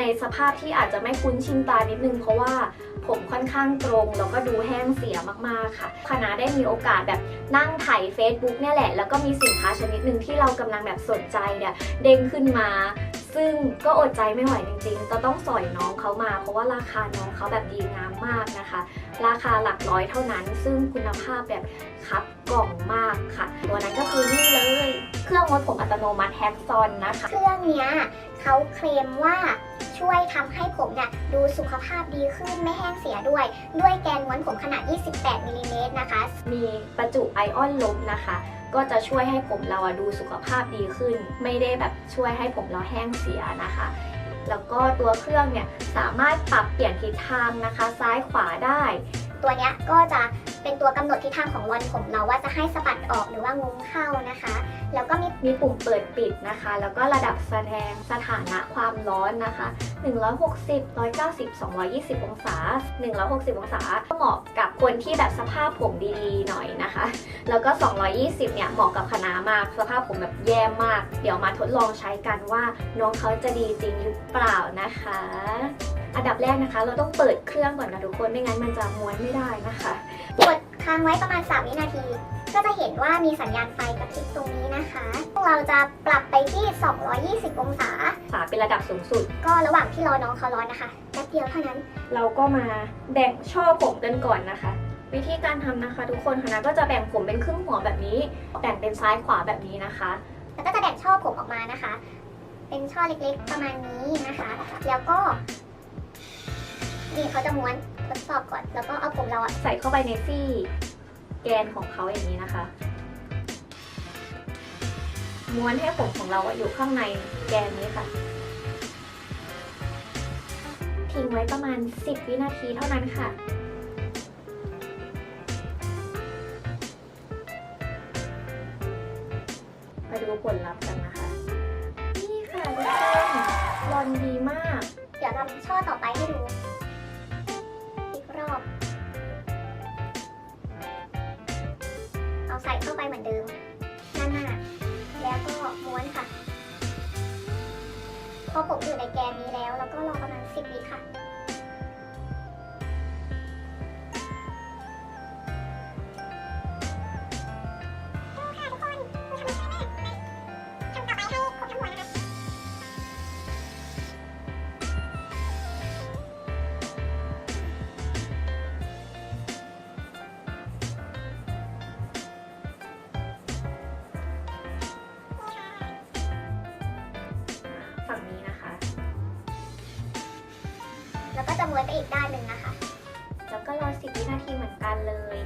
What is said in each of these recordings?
ในสภาพที่อาจจะไม่คุ้นชินตานิดนึง เพราะว่าผมค่อนข้างตรงแล้วก็ดูแห้งเสียมากๆค่ะ คณะได้มีโอกาสแบบนั่งถ่าย Facebook เนี่ยแหละ แล้วก็มีสินค้าชนิดหนึ่งที่เรากำลังแบบสนใจเนี่ยเด้งขึ้นมา ซึ่งก็อดใจไม่ไหวจริงๆจะต้องสอยน้องเขามา เพราะว่าราคาน้องเขาแบบดีงามมากนะคะ ราคาหลักร้อยเท่านั้น ซึ่งคุณภาพแบบคับกล่องมากค่ะ ตัวนั้นก็คือนี่เลย เครื่องวัดผมอัตโนมัติแฮกซอนนะคะ เครื่องเนี้ยเขาเคลมว่า ช่วยทำให้ผมเนี่ยดูสุขภาพดีขึ้นไม่แห้งเสียด้วย ด้วยแกนม้วนผมขนาด 28มิลลิเมตรนะคะ มีประจุไอออนลบนะคะ ก็จะช่วยให้ผมเราอะดูสุขภาพดีขึ้น ไม่ได้แบบช่วยให้ผมเราแห้งเสียนะคะ แล้วก็ตัวเครื่องเนี่ยสามารถปรับเปลี่ยนทิศทางนะคะ ซ้ายขวาได้ ตัวเนี้ยก็จะ เป็นตัวกำหนดทิศทางของรอนผมเราว่าจะให้สะบัดออกหรือว่างุ้มเข้านะคะ แล้วก็มีมีปุ่มเปิดปิดนะคะ แล้วก็ระดับแสดงสถานะความร้อนนะคะ 160 190 220 องศา 160 องศาก็เหมาะกับคนที่แบบสภาพผมดีๆ หน่อยนะคะ แล้วก็ 220 เนี่ยเหมาะกับคณะมากสภาพผมแบบแย่มาก เดี๋ยวมาทดลองใช้กันว่าน้องเขาจะดีจริงหรือเปล่านะคะ อันดับแรกนะคะ เราต้องเปิดเครื่องก่อนนะทุกคนไม่งั้นมันจะม้วนไม่ได้นะคะกดค้างไว้ประมาณ 3 วินาที ก็จะเห็นว่ามีสัญญาณไฟกระพริบตรงนี้นะคะพวกเราจะปรับไปที่ 220 องศาฝาเป็นระดับสูงสุด ก็ระหว่างที่รอน้องเขาร้อนนะคะแป๊บเดียวเท่านั้น เราก็มาแบ่งช่อผมกันก่อนนะคะ วิธีการทำนะคะ ทุกคนคณะก็จะแบ่งผมเป็นครึ่งหัวแบบนี้แบ่งเป็นซ้ายขวาแบบนี้นะคะแล้วก็จะแบ่งช่อผมออกมานะคะ เป็นช่อเล็กๆประมาณนี้นะคะ แล้วก็ นี่เขาจะม้วนทดสอบก่อน แล้วก็เอาผมเราอะใส่เข้าไปในซี่แกนของเขาอย่างนี้นะคะ ม้วนให้ผมของเราอะอยู่ข้างในแกนนี้ค่ะ ทิ้งไว้ประมาณ 10 วินาทีเท่านั้นค่ะไปดูผลลัพธ์กันนะคะ นี่ค่ะทุกคนรอนดีมาก เดี๋ยวทำช่อต่อไปให้ดู อบเอาใส่เข้าไปเหมือนเดิมด้านหน้า แล้วก็ม้วนค่ะ พอผมอยู่ในแกนนี้แล้ว แล้วก็รอประมาณ 10วิค่ะ แล้วก็จะม้วนไปอีกด้านหนึ่งนะคะ แล้วก็รอ 10 วินาทีเหมือนกันเลย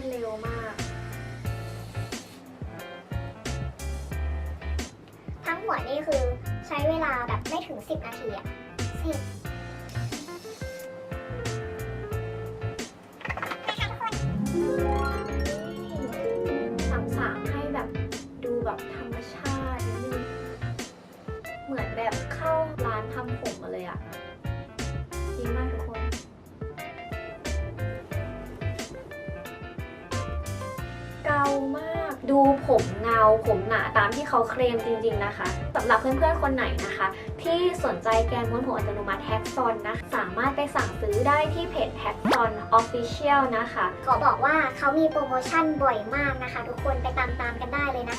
ดเร็วมาก ทั้งหมดนี่คือใช้เวลาแบบไม่ถึง 10 นาทีอะ ดูผมเงาผมหนาตามที่เขาเคลมจริงๆนะคะสำหรับเพื่อนๆคนไหนนะคะ ที่สนใจแกนม้วนผมอัตโนมัติแฮกซอนนะสามารถไปสั่งซื้อได้ที่เพจแฮกซอนออฟฟิเชียลนะคะ ขอบอกว่าเขามีโปรโมชั่นบ่อยมากนะคะ ทุกคนไปตามๆกันได้เลยนะ